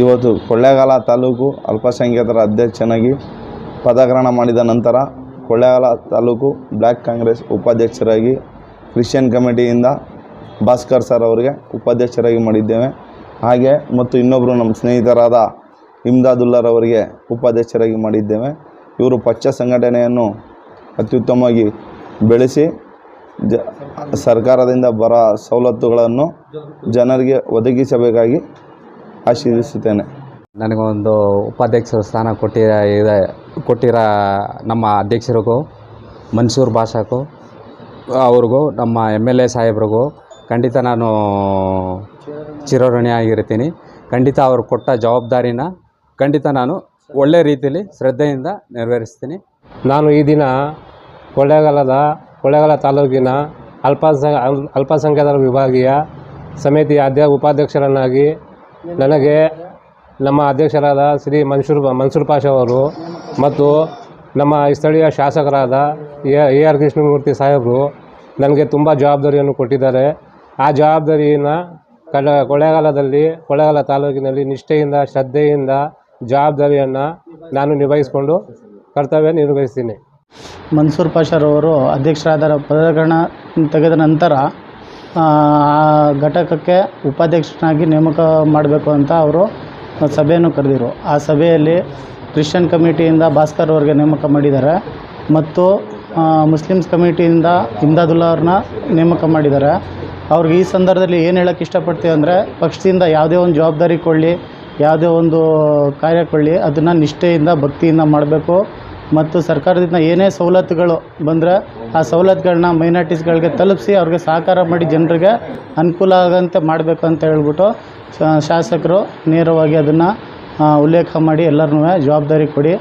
ಇವತ್ತು ಕೊಳ್ಳೇಗಾಲ ತಾಲೂಕು ಅಲ್ಪಸಂಖ್ಯಾತರ ಅಧ್ಯಕ್ಷನಾಗಿ ಪದಗ್ರಹಣ ಮಾಡಿದ ನಂತರ ಕೊಳ್ಳೇಗಾಲ ತಾಲೂಕು ಬ್ಲ್ಯಾಕ್ ಕಾಂಗ್ರೆಸ್ ಉಪಾಧ್ಯಕ್ಷರಾಗಿ ಕ್ರಿಶ್ಚಿಯನ್ ಕಮಿಟಿಯಿಂದ ಭಾಸ್ಕರ್ ಸರ್ ಅವರಿಗೆ ಉಪಾಧ್ಯಕ್ಷರಾಗಿ ಮಾಡಿದ್ದೇವೆ. ಹಾಗೆ ಮತ್ತು ಇನ್ನೊಬ್ಬರು ನಮ್ಮ ಸ್ನೇಹಿತರಾದ ಇಮ್ದಾದುಲ್ಲಾರವರಿಗೆ ಉಪಾಧ್ಯಕ್ಷರಾಗಿ ಮಾಡಿದ್ದೇವೆ. ಇವರು ಪಕ್ಷ ಸಂಘಟನೆಯನ್ನು ಅತ್ಯುತ್ತಮವಾಗಿ ಬೆಳೆಸಿ ಜ ಸರ್ಕಾರದಿಂದ ಬರ ಸವಲತ್ತುಗಳನ್ನು ಜನರಿಗೆ ಒದಗಿಸಬೇಕಾಗಿ ಆಶೀರ್ವಿಸುತ್ತೇನೆ ನನಗೊಂದು ಉಪಾಧ್ಯಕ್ಷರು ಸ್ಥಾನ ಕೊಟ್ಟಿರ ಇದೆ ಕೊಟ್ಟಿರೋ ನಮ್ಮ ಅಧ್ಯಕ್ಷರಿಗೂ ಮನ್ಸೂರ್ ಭಾಷಾಕ್ಕೂ ಅವ್ರಿಗೂ ನಮ್ಮ ಎಂ ಎಲ್ ಎ ಸಾಹೇಬ್ರಿಗೂ ಖಂಡಿತ ನಾನು ಚಿರಋಣಿಯಾಗಿರ್ತೀನಿ. ಖಂಡಿತ ಅವರು ಕೊಟ್ಟ ಜವಾಬ್ದಾರಿನ ಖಂಡಿತ ನಾನು ಒಳ್ಳೆ ರೀತಿಯಲ್ಲಿ ಶ್ರದ್ಧೆಯಿಂದ ನೆರವೇರಿಸ್ತೀನಿ. ನಾನು ಈ ದಿನ ಕೊಳ್ಳೇಗಾಲದ ಕೊಳ್ಳೇಗಾಲ ತಾಲೂಕಿನ ಅಲ್ಪಸ ಅಲ್ಪಸಂಖ್ಯಾತರ ವಿಭಾಗೀಯ ಸಮಿತಿಯ ಅಧ್ಯ ಉಪಾಧ್ಯಕ್ಷರನ್ನಾಗಿ ನನಗೆ ನಮ್ಮ ಅಧ್ಯಕ್ಷರಾದ ಶ್ರೀ ಮನ್ಸೂರ್ ಮನ್ಸೂರ್ ಪಾಷ ಅವರು ಮತ್ತು ನಮ್ಮ ಸ್ಥಳೀಯ ಶಾಸಕರಾದ ಎ ಆರ್ ಕೃಷ್ಣಮೂರ್ತಿ ಸಾಹೇಬರು ನನಗೆ ತುಂಬ ಜವಾಬ್ದಾರಿಯನ್ನು ಕೊಟ್ಟಿದ್ದಾರೆ. ಆ ಜವಾಬ್ದಾರಿಯನ್ನು ಕಡ ಕೊಳ್ಳೇಗಾಲದಲ್ಲಿ ಕೊಳ್ಳೇಗಾಲ ತಾಲೂಕಿನಲ್ಲಿ ನಿಷ್ಠೆಯಿಂದ, ಶ್ರದ್ಧೆಯಿಂದ ಜವಾಬ್ದಾರಿಯನ್ನು ನಾನು ನಿಭಾಯಿಸಿಕೊಂಡು ಕರ್ತವ್ಯ ನಿರ್ವಹಿಸ್ತೀನಿ. ಮನ್ಸೂರ್ ಪಾಷರವರು ಅಧ್ಯಕ್ಷರಾದ ಪದಗ್ರಹಣ ತೆಗೆದ ನಂತರ ಘಟಕಕ್ಕೆ ಉಪಾಧ್ಯಕ್ಷನಾಗಿ ನೇಮಕ ಮಾಡಬೇಕು ಅಂತ ಅವರು ಸಭೆಯನ್ನು ಕರೆದಿರು. ಆ ಸಭೆಯಲ್ಲಿ ಕ್ರಿಶ್ಚಿಯನ್ ಕಮಿಟಿಯಿಂದ ಭಾಸ್ಕರ್ ಅವ್ರಿಗೆ ನೇಮಕ ಮಾಡಿದ್ದಾರೆ ಮತ್ತು ಆ, ಮುಸ್ಲಿಮ್ಸ್ ಕಮಿಟಿಯಿಂದ ಇಮ್ದಾದುಲ್ಲಾ ಅವ್ರನ್ನ ನೇಮಕ ಮಾಡಿದ್ದಾರೆ. ಅವ್ರಿಗೆ ಈ ಸಂದರ್ಭದಲ್ಲಿ ಏನು ಹೇಳೋಕ್ಕೆ ಇಷ್ಟಪಡ್ತೀವಿ ಅಂದರೆ ಪಕ್ಷದಿಂದ ಯಾವುದೇ ಒಂದು ಜವಾಬ್ದಾರಿ ಕೊಳ್ಳಿ ಯಾವುದೇ ಒಂದು ಕಾರ್ಯ ಕೊಳ್ಳಿ ಅದನ್ನು ನಿಷ್ಠೆಯಿಂದ ಭಕ್ತಿಯಿಂದ ಮಾಡಬೇಕು. ಮತ್ತು ಸರ್ಕಾರದಿಂದ ಏನೇ ಸವಲತ್ತುಗಳು ಬಂದರೆ ಆ ಸವಲತ್ತುಗಳನ್ನ ಮೈನಾರಿಟೀಸ್ಗಳಿಗೆ ತಲುಪಿಸಿ ಅವ್ರಿಗೆ ಸಹಕಾರ ಮಾಡಿ ಜನರಿಗೆ ಅನುಕೂಲ ಆಗೋಂತೆ ಮಾಡಬೇಕು ಅಂತ ಹೇಳ್ಬಿಟ್ಟು ಶಾಸಕರು ನೇರವಾಗಿ ಅದನ್ನು ಉಲ್ಲೇಖ ಮಾಡಿ ಎಲ್ಲರನ್ನೂ ಜವಾಬ್ದಾರಿ ಕೊಡಿ.